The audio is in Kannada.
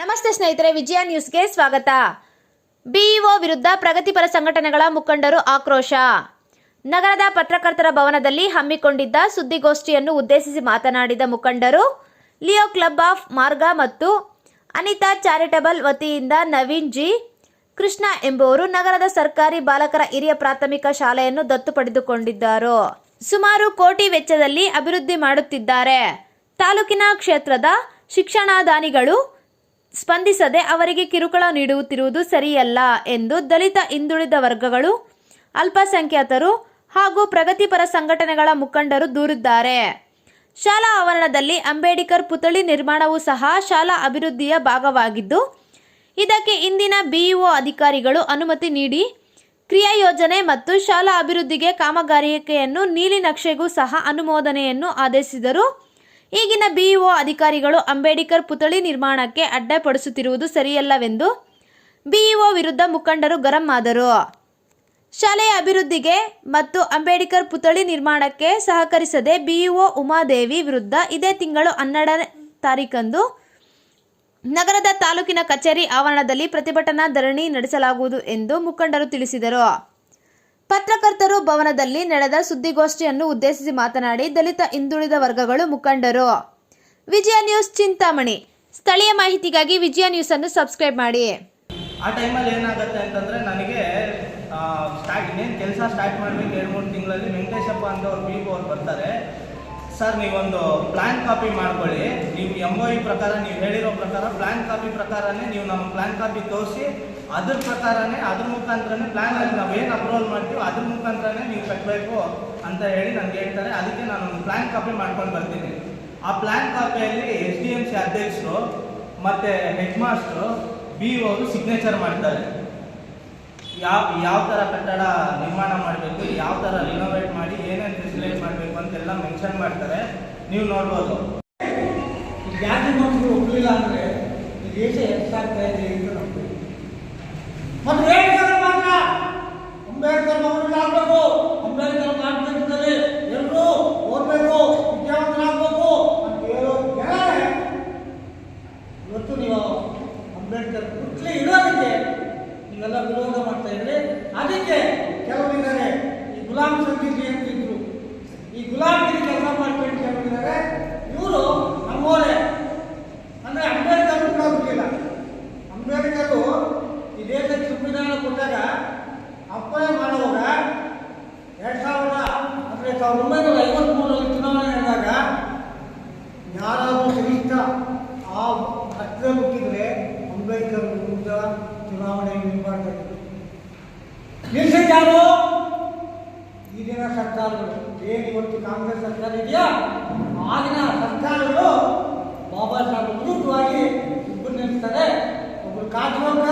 ನಮಸ್ತೆ ಸ್ನೇಹಿತರೆ, ವಿಜಯ ನ್ಯೂಸ್ಗೆ ಸ್ವಾಗತ. ಬಿಇಒ ವಿರುದ್ಧ ಪ್ರಗತಿಪರ ಸಂಘಟನೆಗಳ ಮುಖಂಡರು ಆಕ್ರೋಶ. ನಗರದ ಪತ್ರಕರ್ತರ ಭವನದಲ್ಲಿ ಹಮ್ಮಿಕೊಂಡಿದ್ದ ಸುದ್ದಿಗೋಷ್ಠಿಯನ್ನು ಉದ್ದೇಶಿಸಿ ಮಾತನಾಡಿದ ಮುಖಂಡರು, ಲಿಯೋ ಕ್ಲಬ್ ಆಫ್ ಮಾರ್ಗ ಮತ್ತು ಅನಿತಾ ಚಾರಿಟಬಲ್ ವತಿಯಿಂದ ನವೀನ್ ಜಿ. ಕೃಷ್ಣ ಎಂಬುವರು ನಗರದ ಸರ್ಕಾರಿ ಬಾಲಕರ ಹಿರಿಯ ಪ್ರಾಥಮಿಕ ಶಾಲೆಯನ್ನು ದತ್ತು ಪಡೆದುಕೊಂಡಿದ್ದರು. ಸುಮಾರು ಕೋಟಿ ವೆಚ್ಚದಲ್ಲಿ ಅಭಿವೃದ್ಧಿ ಮಾಡುತ್ತಿದ್ದಾರೆ. ತಾಲೂಕಿನ ಕ್ಷೇತ್ರದ ಶಿಕ್ಷಣಾದಾನಿಗಳು ಸ್ಪಂದಿಸದೆ ಅವರಿಗೆ ಕಿರುಕುಳ ನೀಡುತ್ತಿರುವುದು ಸರಿಯಲ್ಲ ಎಂದು ದಲಿತ ಹಿಂದುಳಿದ ವರ್ಗಗಳು, ಅಲ್ಪಸಂಖ್ಯಾತರು ಹಾಗೂ ಪ್ರಗತಿಪರ ಸಂಘಟನೆಗಳ ಮುಖಂಡರು ದೂರಿದ್ದಾರೆ. ಶಾಲಾ ಆವರಣದಲ್ಲಿ ಅಂಬೇಡ್ಕರ್ ಪುತಳಿ ನಿರ್ಮಾಣವೂ ಸಹ ಶಾಲಾ ಅಭಿವೃದ್ಧಿಯ ಭಾಗವಾಗಿದ್ದು, ಇದಕ್ಕೆ ಇಂದಿನ ಬಿಇಒ ಅಧಿಕಾರಿಗಳು ಅನುಮತಿ ನೀಡಿ ಕ್ರಿಯಾ ಯೋಜನೆ ಮತ್ತು ಶಾಲಾ ಅಭಿವೃದ್ಧಿಗೆ ಕಾಮಗಾರಿಕೆಯನ್ನು ನೀಲಿ ನಕ್ಷೆಗೂ ಸಹ ಅನುಮೋದನೆಯನ್ನು ಆದೇಶಿಸಿದರು. ಈಗಿನ ಬಿಇಒ ಅಧಿಕಾರಿಗಳು ಅಂಬೇಡ್ಕರ್ ಪುತ್ಥಳಿ ನಿರ್ಮಾಣಕ್ಕೆ ಅಡ್ಡಪಡಿಸುತ್ತಿರುವುದು ಸರಿಯಲ್ಲವೆಂದು ಬಿಇಒ ವಿರುದ್ಧ ಮುಖಂಡರು ಗರಂ ಆದರು. ಶಾಲೆಯ ಅಭಿವೃದ್ಧಿಗೆ ಮತ್ತು ಅಂಬೇಡ್ಕರ್ ಪುತ್ಥಳಿ ನಿರ್ಮಾಣಕ್ಕೆ ಸಹಕರಿಸದೆ ಬಿಇಒ ಉಮಾದೇವಿ ವಿರುದ್ಧ ಇದೇ ತಿಂಗಳು ಹನ್ನೆರಡನೇ ತಾರೀಕಂದು ನಗರದ ತಾಲೂಕಿನ ಕಚೇರಿ ಆವರಣದಲ್ಲಿ ಪ್ರತಿಭಟನಾ ಧರಣಿ ನಡೆಸಲಾಗುವುದು ಎಂದು ಮುಖಂಡರು ತಿಳಿಸಿದರು. ಪತ್ರಕರ್ತರು ಭವನದಲ್ಲಿ ನಡೆದ ಸುದ್ದಿಗೋಷ್ಠಿಯನ್ನು ಉದ್ದೇಶಿಸಿ ಮಾತನಾಡಿ ದಲಿತ ಹಿಂದುಳಿದ ವರ್ಗಗಳು ಮುಖಂಡರು. ವಿಜಯ ನ್ಯೂಸ್ ಚಿಂತಾಮಣಿ. ಸ್ಥಳೀಯ ಮಾಹಿತಿಗಾಗಿ ವಿಜಯ ನ್ಯೂಸ್ ಅನ್ನು ಸಬ್ಸ್ಕ್ರೈಬ್ ಮಾಡಿ. ಆ ಟೈಮಲ್ಲಿ ಏನಾಗುತ್ತೆ ಅಂತಂದರೆ ನನಗೆ ಸ್ಟಾರ್ಟ್, ಇನ್ನೇನು ಕೆಲಸ ಸ್ಟಾರ್ಟ್ ಮಾಡಬೇಕು ಎರಡು ಮೂರು ತಿಂಗಳಲ್ಲಿ ವೆಂಕಟೇಶಪ್ಪ ಅಂತ ಅವ್ರು ಬಿ ಅವ್ರು ಬರ್ತಾರೆ. ಸರ್, ನೀವೊಂದು ಪ್ಲ್ಯಾನ್ ಕಾಪಿ ಮಾಡ್ಕೊಳ್ಳಿ. ನೀವು ಎಂ ಒ ಇ ಪ್ರಕಾರ, ನೀವು ಹೇಳಿರೋ ಪ್ರಕಾರ ಪ್ಲ್ಯಾನ್ ಕಾಪಿ ಪ್ರಕಾರನೇ ನೀವು ನಮ್ಮ ಪ್ಲ್ಯಾನ್ ಕಾಪಿ ತೋರಿಸಿ, ಅದ್ರ ಪ್ರಕಾರನೇ, ಅದ್ರ ಮುಖಾಂತರನೇ ಪ್ಲ್ಯಾನಲ್ಲಿ ನಾವು ಏನು ಅಪ್ರೂವಲ್ ಮಾಡ್ತೀವೋ ಅದ್ರ ಮುಖಾಂತರನೇ ನೀವು ಕಟ್ಟಬೇಕು ಅಂತ ಹೇಳಿ ನನಗೆ ಹೇಳ್ತಾರೆ. ಅದಕ್ಕೆ ನಾನು ಒಂದು ಪ್ಲ್ಯಾನ್ ಕಾಪಿ ಮಾಡ್ಕೊಂಡು ಬರ್ತೀನಿ. ಆ ಪ್ಲ್ಯಾನ್ ಕಾಪಿಯಲ್ಲಿ ಎಸ್ ಡಿ ಎಂ ಸಿ ಅಧ್ಯಕ್ಷರು ಮತ್ತು ಹೆಡ್ ಮಾಸ್ಟ್ರು ಬಿ ಅವರು ಸಿಗ್ನೇಚರ್ ಮಾಡ್ತಾರೆ. ಯಾವ ಯಾವ ಥರ ಕಟ್ಟಡ ನಿರ್ಮಾಣ ಮಾಡಬೇಕು, ಯಾವ ಥರ ರಿನೋವೇಟ್ ಮಾಡಿ, ಏನೇನು ಫೆಸಿಲೇಟ್ ಮಾಡಬೇಕು ಅಂತೆಲ್ಲ ಮೆನ್ಷನ್ ಮಾಡ್ತಾರೆ. ನೀವು ನೋಡ್ಬೋದು. ಯಾಕೆ ಒಪ್ಪಲಿಲ್ಲ ಅಂದ್ರೆ ದೇಶ ಎಷ್ಟಾಗ್ತಾ ಇದೆ ಅಂತ ನಮ್ಗೆ ಮತ್ತು ಹೇಳ್ತಾರೆ ಮಾತ್ರ ಅಂಬೇಡ್ಕರ್ ಮಗನಾಗಬೇಕು ಅಂಬೇಡ್ಕರ್ ಮಾರ್ಗದರ್ಶನದಲ್ಲಿ ಎಲ್ಲರೂ ಓದಬೇಕು ವಿದ್ಯಾವಂತರಾಗಬೇಕು ಅಂತ ಹೇಳೋ ಜನರೇ ಇವತ್ತು ನೀವು ಅಂಬೇಡ್ಕರ್ ಪುತ್ಲಿ ಇಡೋದಕ್ಕೆ ನೀವೆಲ್ಲ ವಿರೋಧ ಮಾಡ್ತಾ ಇದ್ರೆ ಅದಕ್ಕೆ ಕೆಲವರಿದ್ದಾರೆ, ಈ ಗುಲಾಮ್ ಸಂಗೀತಿ ಅಂತಿದ್ರು ಈ ಗುಲಾಮಗಿರಿ ಕೆಲಸ ಮಾಡ್ಕೊಂಡು ಕೆಲವರಿದ್ದಾರೆ. ಇವರು ನಮ್ಮೋರೆ ಅಂದ್ರೆ ಅಂಬೇಡ್ಕರ್ ಬಿಡೋದಿಲ್ಲ ಅಂಬೇಡ್ಕರ್ ಈ ದೇಶಕ್ಕೆ ಸಂವಿಧಾನ ಕೊಟ್ಟಾಗ ಅಪ್ಪಾಯ ಮಾಡುವಾಗ ಎರಡ್ ಸಾವಿರದ ಅಂದ್ರೆ ಸಾವಿರದ ಒಂಬೈನೂರ ಐವತ್ಮೂರರಲ್ಲಿ ಚುನಾವಣೆ ನಡೆದಾಗ ಯಾರಾದರೂ ಕನಿಷ್ಠ ಆ ಹತ್ತಿರ ಮುಟ್ಟಿದ್ರೆ ಅಂಬೇಡ್ಕರ್ ವಿರುದ್ಧ ಚುನಾವಣೆ ನಿಲ್ಬಾರ್ದು ಈ ಈಗಿನ ಸರ್ಕಾರಗಳು. ಏನು ಇವತ್ತು ಕಾಂಗ್ರೆಸ್ ಸರ್ಕಾರ ಇದೆಯಾ? ಆಗಿನ ಸರ್ಕಾರಗಳು ಬಾಬಾ ಸಾಹೇಬ್ ವಿರುದ್ಧವಾಗಿ ಒಬ್ಬರು ನಿಲ್ಲಿಸ್ತಾರೆ ಒಬ್ಬರು ಕಾಜ್ವಾಲ್ಕರ್